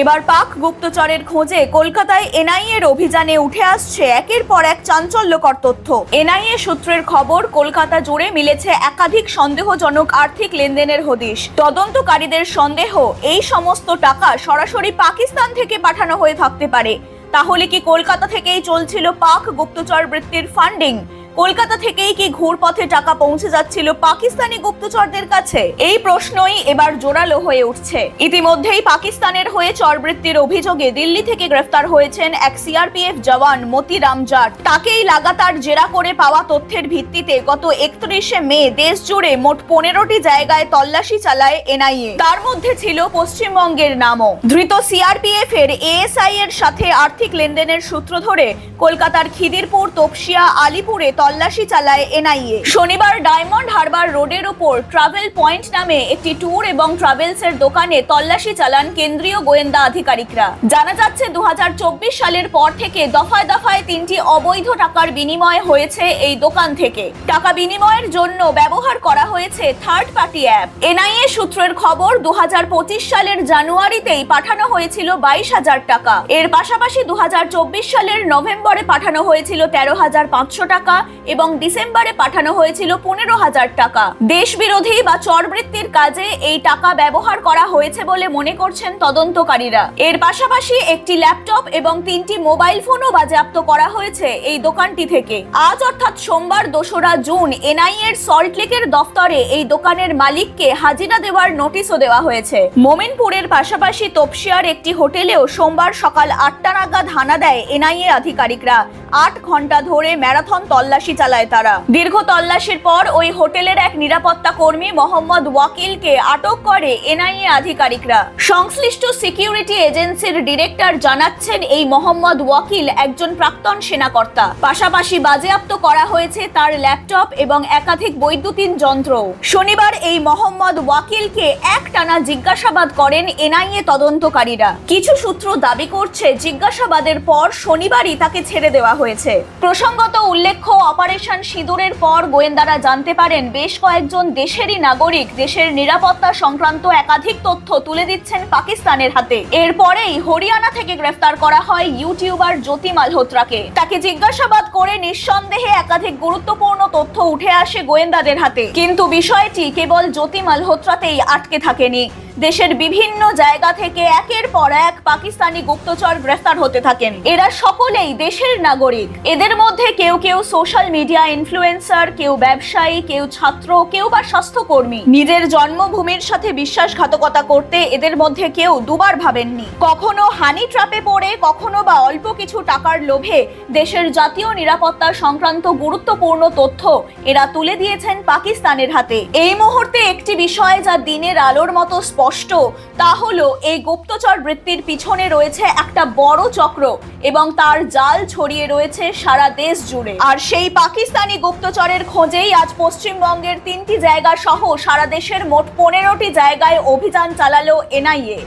এবার পাক গুপ্তচরের খোঁজে কলকাতায় এনআইএর অভিযানে উঠে আসছে একের পর এক চাঞ্চল্যকর তথ্য। এনআইএ সূত্রের খবর, কলকাতা জুড়ে মিলেছে একাধিক সন্দেহজনক আর্থিক লেনদেনের হদিশ। তদন্তকারীদের সন্দেহ, এই সমস্ত টাকা সরাসরি পাকিস্তান থেকে পাঠানো হয়ে থাকতে পারে। তাহলে কি কলকাতা থেকেই চলছিল পাক গুপ্তচর বৃত্তির ফান্ডিং? কলকাতা থেকেই কি ঘুরপথে টাকা পৌঁছে যাচ্ছিল পাকিস্তানি গুপ্তচরদের কাছে? এই প্রশ্নই এবার জোরালো হয়ে উঠছে। ইতিমধ্যেই পাকিস্তানের হয়ে চরবৃত্তির অভিযোগে দিল্লি থেকে গ্রেফতার হয়েছেন এক সিআরপিএফ জওয়ান মতিরাম জাট। তাকেই লাগাতার জেরা করে পাওয়া তথ্যের ভিত্তিতে গত একত্রিশে মে দেশ জুড়ে মোট পনেরোটি জায়গায় তল্লাশি চালায় এনআইএ। তার মধ্যে ছিল পশ্চিমবঙ্গের নামও। ধৃত সিআরপিএফ এর এএসআই এর সাথে আর্থিক লেনদেনের সূত্র ধরে কলকাতার খিদিরপুর তপসিয়া আলিপুরে তল্লাশি চালায় এনআইএ। শনিবার ডায়মন্ড হারবার রোডের ওপর ট্রাভেল পয়েন্ট নামে একটি ট্যুর এবং ট্রাভেলস এর দোকানে তল্লাশি চালান কেন্দ্রীয় গোয়েন্দা আধিকারিকরা। জানা যাচ্ছে দু হাজার চব্বিশ সালের পর থেকে দফায় দফায় তিনটি অবৈধ টাকার বিনিময় হয়েছে এই দোকান থেকে। টাকা বিনিময়ের জন্য ব্যবহার করা হয়েছে থার্ড পার্টি অ্যাপ এনআইএ সূত্রের খবর দু হাজার পঁচিশ সালের জানুয়ারিতেই পাঠানো হয়েছিল বাইশ হাজার টাকা। এর পাশাপাশি দু হাজার চব্বিশ সালের নভেম্বরে পাঠানো হয়েছিল তেরো হাজার পাঁচশো টাকা এবং ডিসেম্বরে পাঠানো হয়েছিল পনেরো হাজার টাকা। দেশ বিরোধী বা চরবৃত্তির কাজে এই টাকা ব্যবহার করা হয়েছে বলে মনে করছেন তদন্তকারীরা। এর পাশাপাশি একটি ল্যাপটপ এবং তিনটি মোবাইল ফোনও বাজেয়াপ্ত করা হয়েছে এই দোকানটি থেকে। আজ অর্থাৎ সোমবার, দোসরা জুন, এনআইএর সল্টলেকের দফতরে এই দোকানের মালিককে হাজিরা দেওয়ার নোটিশও দেওয়া হয়েছে। মোমিনপুরের পাশাপাশি তপসিয়ার একটি হোটেলেও সোমবার সকাল আটটা নাগাদ হানা দেয় এনআইএ আধিকারিকরা। আট ঘণ্টা ধরে ম্যারাথন তল্লাশি চালায় তারা। দীর্ঘ তল্লাশির পর ওই হোটেলের এক নিরাপত্তা কর্মী মোহাম্মদ ওয়াকিলকে আটক করে এনআইএ আধিকারিকরা। সংশ্লিষ্ট সিকিউরিটি এজেন্সির ডিরেক্টর জানাচ্ছেন, এই মোহাম্মদ ওয়াকিল একজন প্রাক্তন সেনাকর্তা। পাশাপাশি বাজেয়াপ্ত করা হয়েছে তার ল্যাপটপ এবং একাধিক বৈদ্যুতিন যন্ত্র শনিবার এই মোহাম্মদ ওয়াকিলকে একটানা জিজ্ঞাসাবাদ করেন এনআইএ তদন্তকারীরা। কিছু সূত্র দাবি করছে, জিজ্ঞাসাবাদের পর শনিবারই তাকে ছেড়ে দেওয়া হয়েছে। প্রসঙ্গত উল্লেখ্য অপারেশন সিঁদুরের পর গোয়েন্দারা জানতে পারেন বেশ কয়েকজন দেশেরই নাগরিক দেশের নিরাপত্তা সংক্রান্ত একাধিক তথ্য তুলে দিচ্ছেন পাকিস্তানের হাতে। এরপরেই হরিয়ানা থেকে গ্রেফতার করা হয় ইউটিউবার জ্যোতি মালহোত্রাকে তাকে জিজ্ঞাসাবাদ করে নিঃসন্দেহে একাধিক গুরুত্বপূর্ণ তথ্য উঠে আসে গোয়েন্দাদের হাতে। কিন্তু বিষয়টি কেবল জ্যোতি মালহোত্রাতেই আটকে থাকেনি। দেশের বিভিন্ন জায়গা থেকে একের পর এক পাকিস্তানি গুপ্তচর গ্রেফতার হতে থাকেন। এরা সকলেই দেশের নাগরিক। এদের মধ্যে কেউ কেউ সোশ্যাল মিডিয়া ইনফ্লুয়েন্সার কেউ ব্যবসায়ী, কেউ ছাত্র, কেউ বা স্বাস্থ্যকর্মী। নিজের জন্মভূমির সাথে বিশ্বাসঘাতকতা করতে এদের মধ্যে কেউ দুবার ভাবেননি। কখনো হানি ট্রাপে পড়ে, কখনো বা অল্প কিছু টাকার লোভে দেশের জাতীয় নিরাপত্তা সংক্রান্ত গুরুত্বপূর্ণ তথ্য এরা তুলে দিয়েছেন পাকিস্তানের হাতে। এই মুহূর্তে একটি বিষয় যা দিনের আলোর মতো স্পষ্ট, তা হলো এই গুপ্তচর বৃত্তির পিছনে রয়েছে একটা বড় চক্র এবং তার জাল ছড়িয়ে রয়েছে সারা দেশ জুড়ে। আর সেই পাকিস্তানি গুপ্তচরের খোঁজেই আজ পশ্চিমবঙ্গের তিনটি জায়গা সহ সারা দেশের মোট পনেরোটি জায়গায় অভিযান চালালো এনআইএ।